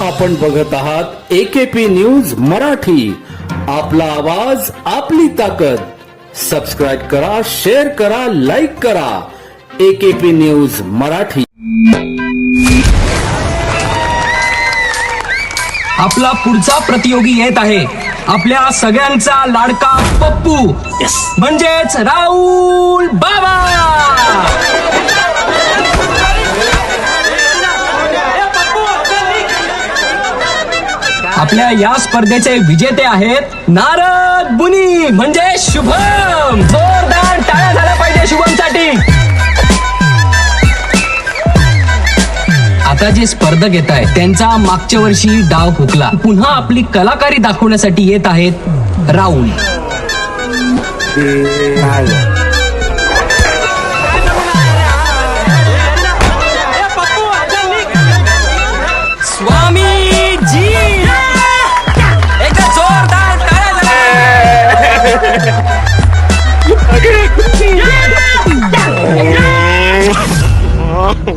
आपण बघत आहात एकेपी न्यूज मराठी. आपला आवाज आपली ताकद. सबस्क्राईब करा शेअर करा लाईक करा. AKP news Marathi. आपला पुढचा प्रतियोगी येत आहे. आपल्या सगळ्यांचा लाडका पप्पू. म्हणजेच राहुल बाबा. आपल्या या स्पर्धेचे विजेते आहेत नारद बुनी म्हणजे शुभम. जोरदार टाळ्या झाल्या पाहिजे शुभमसाठी. आता जे स्पर्धक येत आहेत त्यांचा मागच्या वर्षी डाव हुकला पुन्हा आपली कलाकारी दाखवण्यासाठी येत आहेत राहुल.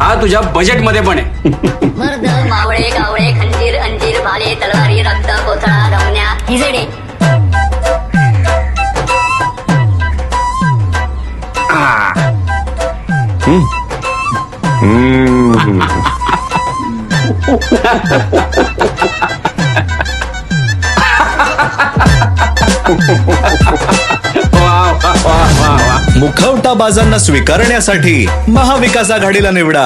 हा तुझ्या बजेटमध्ये पण आहे. मर्द मावळे गावळे खंजीर अंजीर भाले तलवारी रक्त कोथळा रवण्या हिजडे. मुखवटा बाजांना स्वीकारण्यासाठी महाविकास आघाडीला निवडा.